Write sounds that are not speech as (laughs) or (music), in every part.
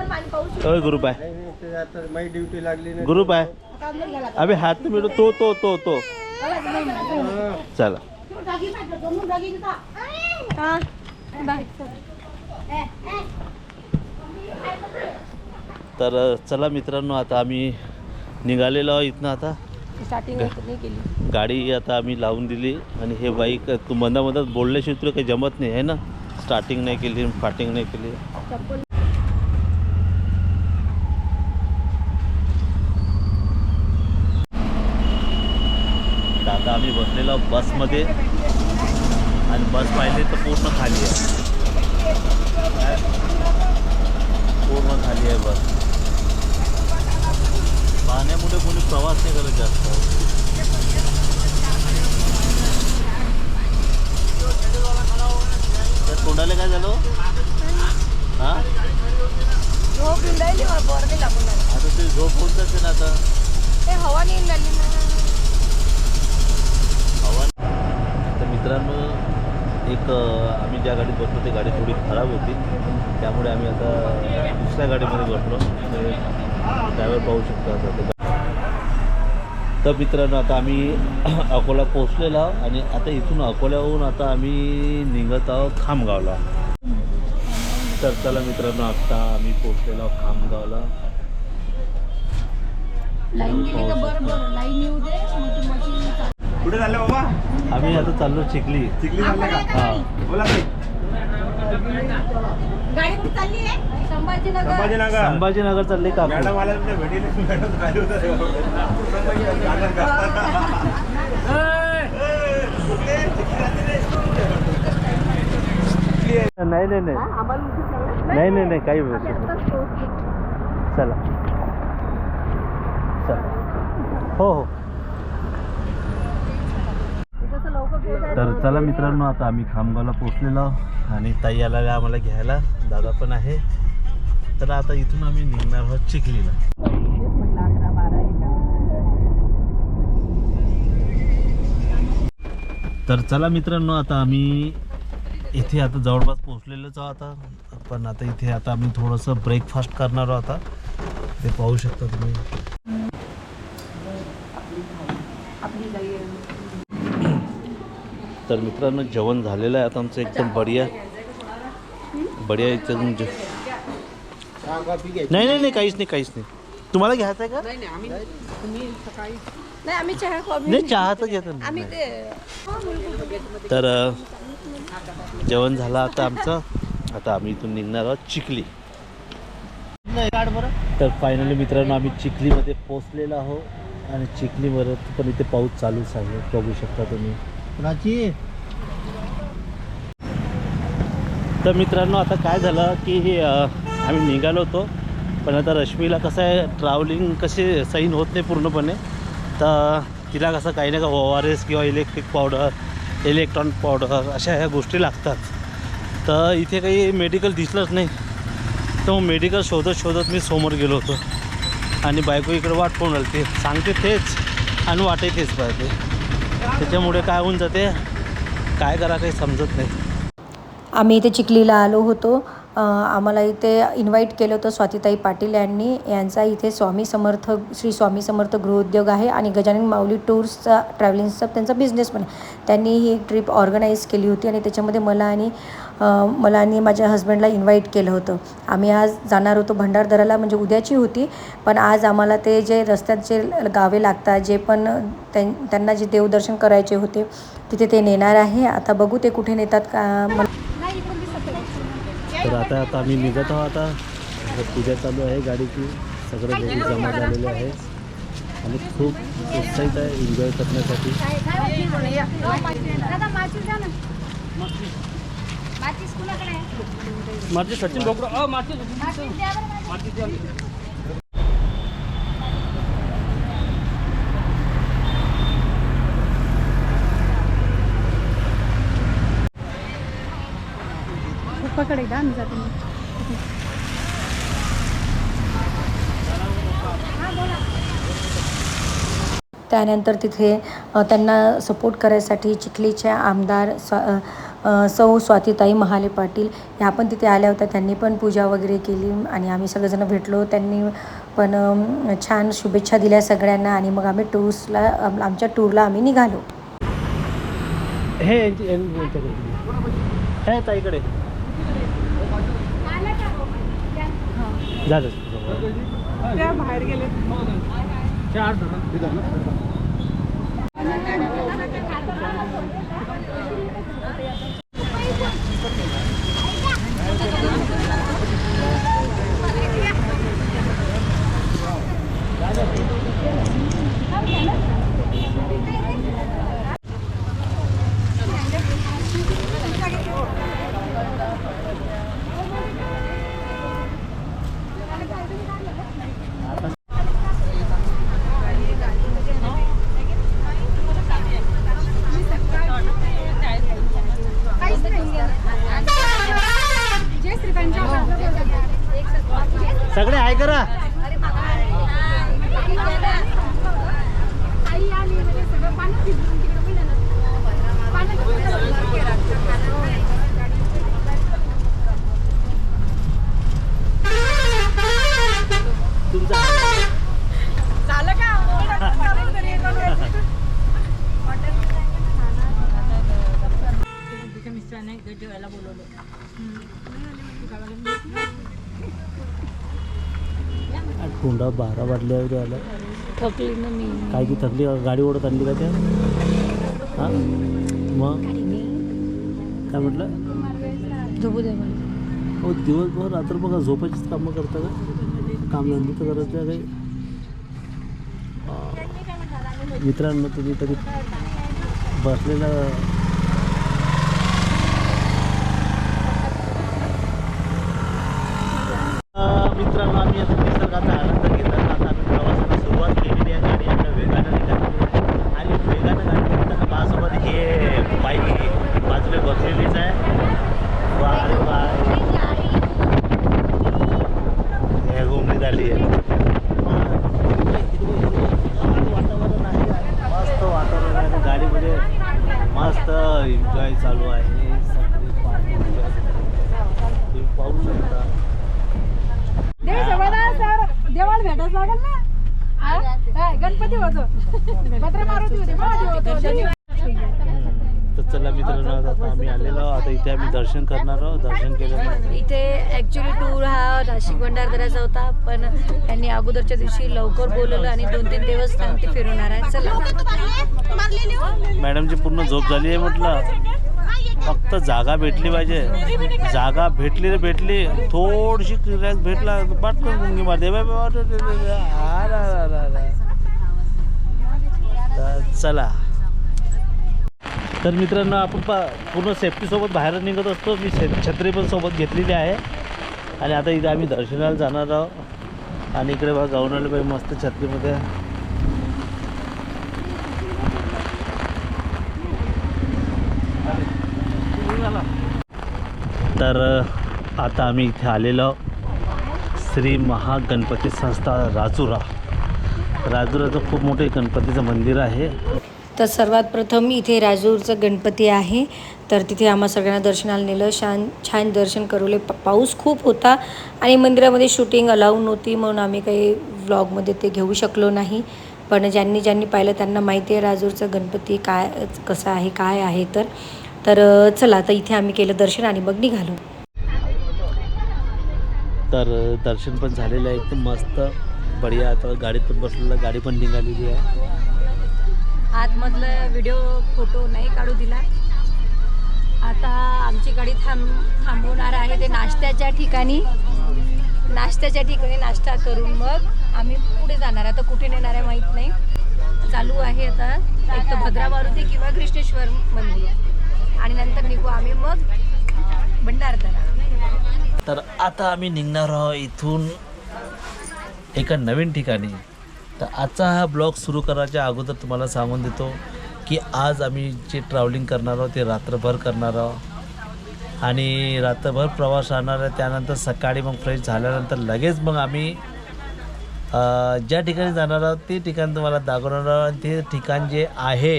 Group आहे. नाही नाही ते आता माझी ड्युटी लागली नाही. ग्रुप आहे. अबे हात मिळतो तो तो तो तो. चला तर चला मित्रांनो आता आम्ही निघालेलो आहोत इथनं आता. स्टार्टिंग नाही केली. गाडी आता आम्ही लावून दिली आणि हे बाईक तू मधा मधात बोलल्याशिवाय तुला काही जमत नाही आहे ना? स्टार्टिंग नाही केली फाटिंग नाही केली चप्पल तर आता आम्ही बसलेलो बसमध्ये. आणि बस पाहिली तर पूर्ण खाली आहे? पूर्ण खाली आहे बस. पाण्यामुळे कोणी प्रवास नाही करत जास्त. तोंडाला काय झालं? हा? झोप. आता ते झोप होत जाते ना आता. ते हवा नाही येऊन राहिली ना हवा तर मित्रांनो एक आम्ही ज्या गाडीत बसलो ती गाडी थोडी खराब होती. त्यामुळे आम्ही आता दुसऱ्या गाडीमध्ये बसलो. ड्रायव्हर पाहू शकतो आता तर मित्रांनो आता आम्ही (clears throat) अकोला पोचलेलो आहोत आणि आता इथून अकोल्याहून आता आम्ही निघत आहोत खामगावला. तर चला मित्रांनो आता आम्ही पोचलेलो आहोत खामगावला. लाईन कुठे चालले बाबा? आम्ही आता चाललो चिखली. चिखली चालले का? हां. बोला ताई. गाडी कुठे चालली आहे? संभाजीनगर. संभाजीनगर. चालले का मॅडम आल्या तुमच्या भेटीला. मॅडम खाली नाही नाही नाही. झाला. नाही नाही नाही काही व्यवस्थित. चला. चला. हो हो ते कसं लवकर पोहोचायचं तर चला मित्रांनो आता आम्ही खामगावला पोचलेलो आणि ताई आला आम्हाला घ्यायला. दादा पण आहे. तर आता इथून आम्ही निघणार आहोत चिखलीला. तर चला मित्रांनो आता आम्ही इथे आता जवळपास पोचलेलोच आहोत आता. पण आता इथे आता आम्ही थोडंसं ब्रेकफास्ट करणार आहोत आता. ते पाहू शकता तुम्ही. तर मित्रांनो जेवण झालेलं आहे. आता आमचं एकदम बढिया बढिया एकदम जे नाही नाही नाही काहीच नाही काहीच नाही. तुम्हाला घ्यायचं आहे का? नाही आम्ही चहा कॉफी नाही चहा तर घेतो तर जेवण झालं आता आमचं. आता आम्ही इथून निघणार आहोत चिखली. तर फायनली मित्रांनो आम्ही चिखलीमध्ये पोचलेलो आहोत. आणि चिखलीवर पण इथे पाऊस चालूच आहे. बघू शकता तुम्ही. प्राची तर मित्रांनो आता काय झालं की आम्ही निघालो होतो पण आता रश्मीला कसं आहे ट्रॅव्हलिंग कसे सैन होत नाही पूर्णपणे तर तिला कसं काही नाही का ओ आर एस किंवा इलेक्ट्रिक पावडर इलेक्ट्रॉनिक पावडर अशा ह्या गोष्टी लागतात. तर इथे काही मेडिकल दिसलंच नाही. तर मग मेडिकल शोधत शोधत मी समोर गेलो होतो. आणि बायको इकडे वाट पाहून राहते ते सांगते तेच आणि वाटे तेच पाहते त्याच्यामुळे काय होऊन जाते काय करा काही समजत नाही. आम्ही इथे चिखलीला आलो होतो. आम्हाला इथे इन्व्हाइट केलं होतं स्वातीताई पाटील यांनी. यांचा इथे स्वामी समर्थ श्री स्वामी समर्थ गृहोद्योग आहे आणि गजानन माऊली टूर्सचा ट्रॅव्हलिंगचा त्यांचा बिझनेस पण आहे. त्यांनी ही ट्रिप ऑर्गनाईज केली होती आणि त्याच्यामध्ये मला आणि मला आणि माझ्या हस्बंडला इन्व्हाइट केलं होतं. आम्ही आज जाणार होतो भंडारदराला म्हणजे उद्याची होती. पण आज आम्हाला ते जे रस्त्यात जे गावे लागतात जे पण त्यां त्यांना जे देवदर्शन करायचे होते तिथे ते नेणार आहे. आता बघू ते कुठे नेतात का मला तर आता आता आम्ही निघत आहोत आता. आता पूजा चालू आहे गाडीची. सगळं लेडीज जमा झालेले आहे. आणि खूप उत्साहित आहे एन्जॉय करण्यासाठी. माझे सचिन पप्पाकडे एकदा आम्ही जातो त्यानंतर तिथे अ, त्यांना सपोर्ट करायसाठी चिखलीचे आमदार स्वा अ, अ, सौ स्वातीताई महाले पाटील ह्या पण तिथे आल्या होत्या. त्यांनी पण पूजा वगैरे केली आणि आम्ही सगळेजण भेटलो. त्यांनी पण छान शुभेच्छा दिल्या सगळ्यांना आणि मग आम्ही टूर्सला आम- आमच्या टूरला आम्ही निघालो. हे हे ताईकडे झालं सगळे आहे करा तुमचा बारा वाजल्यावर आला. थकली ना मी. काय की थकली? गाडी ओढत आणली का त्या हां? मग? काय म्हटलं? झोपू दे मला. हो दिवसभर रात्र बघा झोपायचीच कामं करता का? कामधंदे तर करत नाही काही. अं, मित्रांनो तुम्ही कधी बसलेला अं, मित्रांनो आम्ही आता निसर्गाचा आनंद घेताना आता आम्ही प्रवासाला सुरुवात केलेली आहे गाडी आपल्या वेगानं निघालेली आहे आणि वेगानं गाडी निघताना माझ्यासोबत हे बाई बाजूला बसलेलीच आहे वा अरे वा हे घुमली झाली आहे वातावरण आहे मस्त वातावरण आहे आणि गाडीमध्ये मस्त एन्जॉय चालू आहे सगळे पाणी enjoy करतात. तुम्ही पाहू शकता देवाला भेटायला लागेल ना हा? काय, गणपती होतो. पत्र मारुती होते तर चला मित्रांनो आता आम्ही आलेलो आहोत. आता इथे आम्ही दर्शन करणार आहोत. दर्शन केल्यानंतर इथे ॲक्च्युली टूर हा नाशिक भंडारदऱ्याचा होता पण त्यांनी अगोदरच्या दिवशी लवकर बोलवलं आणि दोन तीन देवस्थान ते फिरवणार आहे. चला. मॅडमची पूर्ण झोप झाली आहे म्हटलं. फक्त जागा भेटली पाहिजे. जागा भेटली रे भेटली. थोडीशी रिलॅक्स भेटला. पटकन गुंगी मारते bye bye, bye, bye, bye, bye. आ, रा, रा, रा, रा. तर चला. तर मित्रांनो आपण पा पूर्ण सेफ्टीसोबत बाहेर निघत असतो. मी से छत्री पण सोबत घेतलेली आहे. आणि आता इथे आम्ही दर्शनाला जाणार आहोत. आणि इकडे बघा जाऊन आले बाई मस्त छत्रीमध्ये. तर आता आम्ही इथे आलेलो श्री महागणपती संस्था राजुरा. राजुराचं खूप मोठं गणपतीचं मंदिर आहे. तर सर्वात प्रथम इथे राजूरचं गणपती आहे. तर तिथे आम्हा सगळ्यांना दर्शनाला नेलं. छान छान दर्शन करवले पाऊस खूप होता आणि मंदिरामध्ये शूटिंग अलाऊ नव्हती म्हणून आम्ही काही व्लॉगमध्ये ते घेऊ शकलो नाही. पण ज्यांनी ज्यांनी पाहिलं त्यांना माहिती आहे राजूरचं गणपती काय कसं आहे काय आहे तर. तर चला आता इथे आम्ही केलं दर्शन आणि मग निघालो तर दर्शन पण झालेलं आहे. एकदम मस्त. बढिया आता गाडीत पण बसलेलं गाडी पण निघालेली आहे. आतमधलं व्हिडिओ फोटो नाही काढू दिला. आता आमची गाडी थांब थांबवणार आहे ते नाश्त्याच्या ठिकाणी. नाश्त्याच्या ठिकाणी नाश्ता करून मग आम्ही पुढे जाणार. आता कुठे नेणार आहे माहीत नाही. चालू आहे आता. एक तर भद्रा मारुती किंवा कृष्णेश्वर मंदिर. आणि नंतर निघू आम्ही मग भंडारदरा. तर आता आम्ही निघणार आहोत इथून एका नवीन ठिकाणी. तर आजचा हा ब्लॉग सुरू करायच्या अगोदर तुम्हाला सांगून देतो की आज आम्ही जे ट्रॅव्हलिंग करणार आहोत ते रात्रभर करणार आहोत. आणि रात्रभर प्रवास राहणार आहे त्यानंतर सकाळी मग फ्रेश झाल्यानंतर लगेच मग आम्ही ज्या ठिकाणी जाणार आहोत ते ठिकाण तुम्हाला दाखवणार आहोत. आणि ते ठिकाण जे आहे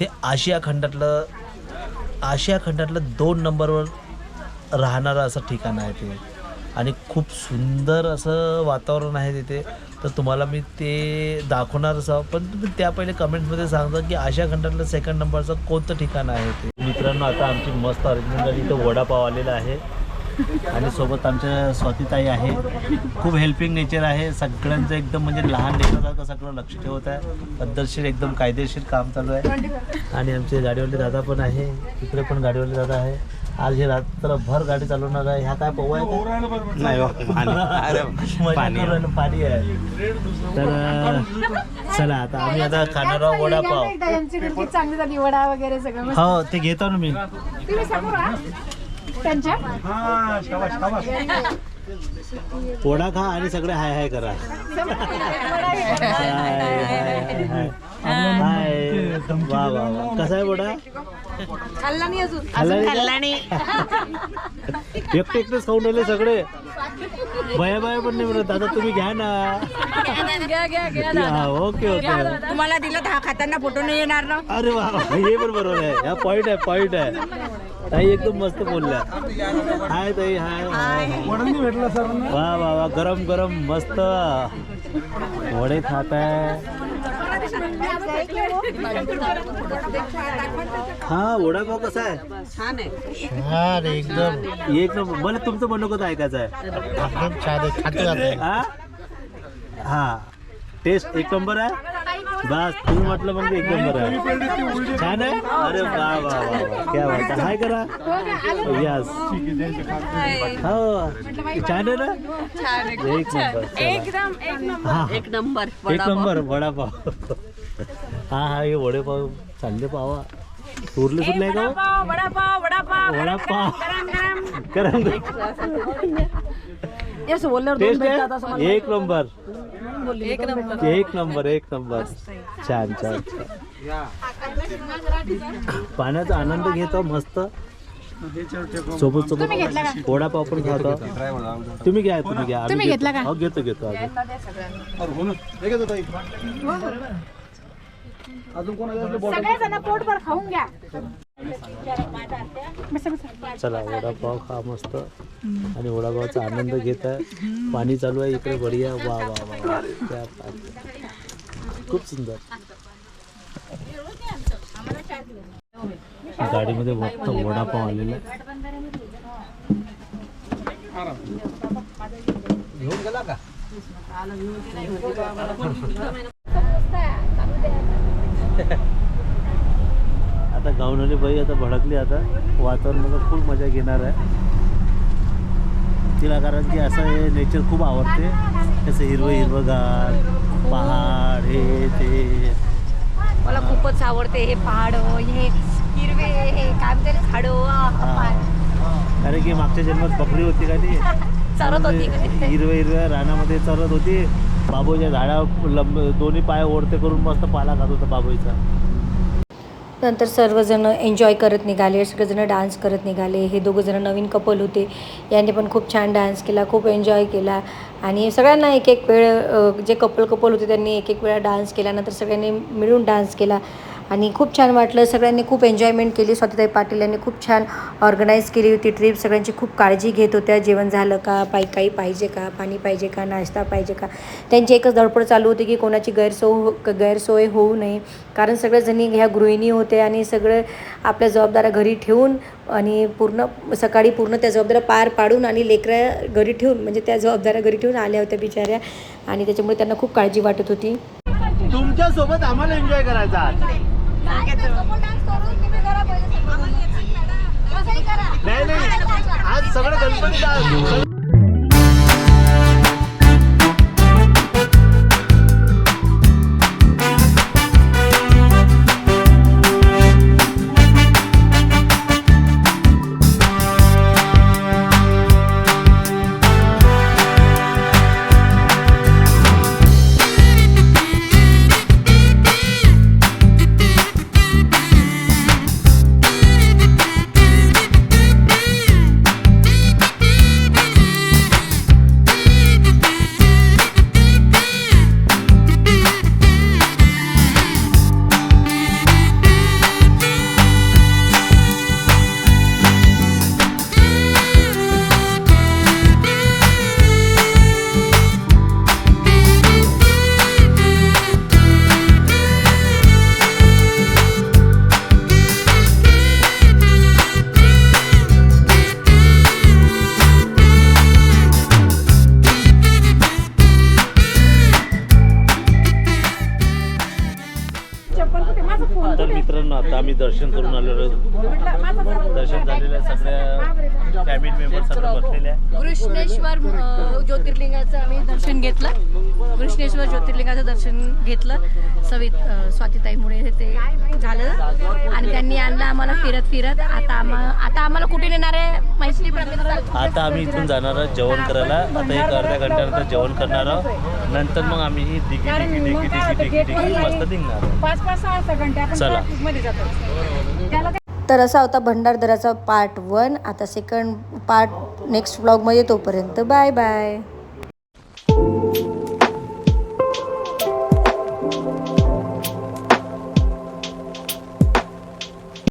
ते आशिया खंडातलं आशिया खंडातलं दोन नंबरवर राहणारं असं ठिकाण आहे ते. आणि खूप सुंदर असं वातावरण आहे तिथे. तर तुम्हाला मी ते दाखवणार असावं. पण तुम्ही त्या पहिले कमेंटमध्ये सांगता की आशा खंडातलं सेकंड नंबरचं कोणतं ठिकाण आहे ते. मित्रांनो आता आमची मस्त अरेंजमेंट झाली इथं वडापाव आलेला आहे. आणि सोबत आमच्या स्वातीताई आहे. खूप हेल्पिंग नेचर आहे. सगळ्यांचं एकदम म्हणजे लहान लेकरासारखं सगळं लक्ष ठेवत आहे. पद्धतशीर एकदम कायदेशीर काम चालू आहे. आणि आमचे गाडीवाले दादा पण आहे. इकडे पण गाडीवाले दादा आहे. आज हे रात्रभर गाडी चालवणार आहे ह्या काय पवा आहे का? नाही राहिलो, पाणी. आहे. तर चला आता आम्ही आता खाणार आहोत वडापाव. चांगली झाली वडा वगैरे सगळं. हो ते घेतो ना मी. तुम्ही समोर त्यांच्या शाबास शाबास. वडा खा आणि सगळे हाय हाय करा. हाय हाय. हाय हाय वा वा वा. कसा आहे वडा खाल्ला नाही अजून. खाल्ला नाही एकटे एकटेच खाऊन राहिले सगळे. बया बया पण नाही म्हणत दादा तुम्ही घ्या ना. घ्या घ्या घ्या हा ओके ओके. तुम्हाला दिलं तर हा खाताना फोटो नाही येणार ना? अरे वा वा, हे पण बरोबर आहे. हा पॉईंट आहे पॉईंट आहे. ताई एकदम मस्त बोलल्या. हाय ताई हाय. हाय वडांनी भेटला सर वा वा वा. गरम गरम मस्त. वडे खात आहे हा वडापाव कसा आहे? छान एकदम. एक नंबर मला तुमचं म्हणणं कसं ऐकायचं आहे. एकदम छान आहे खाते जाते हा हा. टेस्ट एक नंबर आहे. बस तुम्ही म्हटलं मग एक नंबर आहे. छान आहे? अरे वा वा वा क्या बात आहे. हाय करा. यस. हो. छान आहे ना? एक नंबर एकदम एक नंबर हा. एक नंबर एक नंबर वडापाव. हा हा हे वडेपाव चालले पावा. उरले सुरले आहे का? वडापाव वडापाव वडापाव. गरम गरम. गरम असं बोलल्यावर टेस्ट आहे? एक नंबर एक नंबर एक नंबर एक नंबर छान छान छान. पाण्याचा आनंद घेतो मस्त. सोबत सोबत वडापाव पण खातो. तुम्ही घ्या तुम्ही घ्या. आम्ही तुम्ही घेतला घेतो. का? हो घेतो घेतो आम्ही. अजून कोणाला सगळे जण पोटभर खाऊन घ्या. चला वडापाव खा मस्त. आणि वडापावचा आनंद घेत आहे. पाणी चालू आहे इकडे बढिया. वा वा वा खूप सुंदर. गाडीमध्ये मस्त वडापाव आलेला घेऊन गेला का? (laughs) आता गावनवाली बाई आता भडकली आता वातावरणाचा खूप मजा घेणार आहे. तिला कारण की असं हे नेचर खूप आवडते. कसं हिरवं हिरवंगार पहाड हे ते. मला खूपच आवडते हे पहाड हे हिरवे हे काय म्हणते झाड. कारण की मागच्या जन्मात बकरी होती का ती? (laughs) चरत होती? हिरव्या हिरव्या रानामध्ये चरत होती. बाबूच्या झाडा लंब दोन्ही पाय ओढते करून मस्त पाला खात होता बाबूचा. नंतर सर्वजणं एन्जॉय करत निघाले सगळेजणं डान्स करत निघाले. हे दोघंजणं नवीन कपल होते. यांनी पण खूप छान डान्स केला खूप एन्जॉय केला. आणि सगळ्यांना एक एक वेळ जे कपल कपल होते त्यांनी एक एक वेळा डान्स केला नंतर सगळ्यांनी मिळून डान्स केला. आणि खूप छान वाटलं. सगळ्यांनी खूप एन्जॉयमेंट केली. स्वातीताई पाटील यांनी खूप छान ऑर्गनाईज केली होती ट्रीप सगळ्यांची खूप काळजी घेत होत्या. जेवण झालं का? पाय काही पाहिजे का? पाणी पाहिजे का? नाश्ता पाहिजे का? त्यांची एकच धडपड चालू होती की कोणाची गैरसोय हो गैरसोय होऊ नये. कारण सगळेजणी ह्या गृहिणी होते आणि सगळं आपल्या जबाबदाऱ्या घरी ठेवून आणि पूर्ण सकाळी पूर्ण त्या जबाबदाऱ्या पार पाडून आणि लेकऱ्या घरी ठेवून म्हणजे त्या जबाबदाऱ्या घरी ठेवून आल्या होत्या बिचाऱ्या. आणि त्याच्यामुळे त्यांना खूप काळजी वाटत होती. तुमच्यासोबत आम्हाला एन्जॉय करायचा आज. नाही नाही. आज सगळं गणपती आम्ही दर्शन करून आलेलो सर्व दर्शन झालेलं आहे सगळ्या फॅमिली मेंबर सगळे बसलेले आहे कृष्णेश्वर ज्योतिर्लिंगाचं आम्ही दर्शन घेतलं. कृष्णेश्वर ज्योतिर्लिंगाचं दर्शन घेतलं. सवित स्वातीताईमुळे ते झालं. आणि त्यांनी आणलं आम्हाला फिरत फिरत. आता आम्हा आता आम्हाला कुठे नेणार आहे मैत्री पण आता आम्ही इथून जाणार आहोत जेवण करायला. आता एक अर्ध्या घंट्यानंतर जेवण करणार आहोत. नंतर मग आम्ही ही दिगी दिगी दिगी दिगी दिगी दिगी मस्त निघणार आहोत. पाच पाच सहा सहा घंटे आपण चला. त्याला तर असा होता भंडारदराचा पार्ट वन आता सेकंड पार्ट नेक्स्ट ब्लॉगमध्ये तोपर्यंत बाय बाय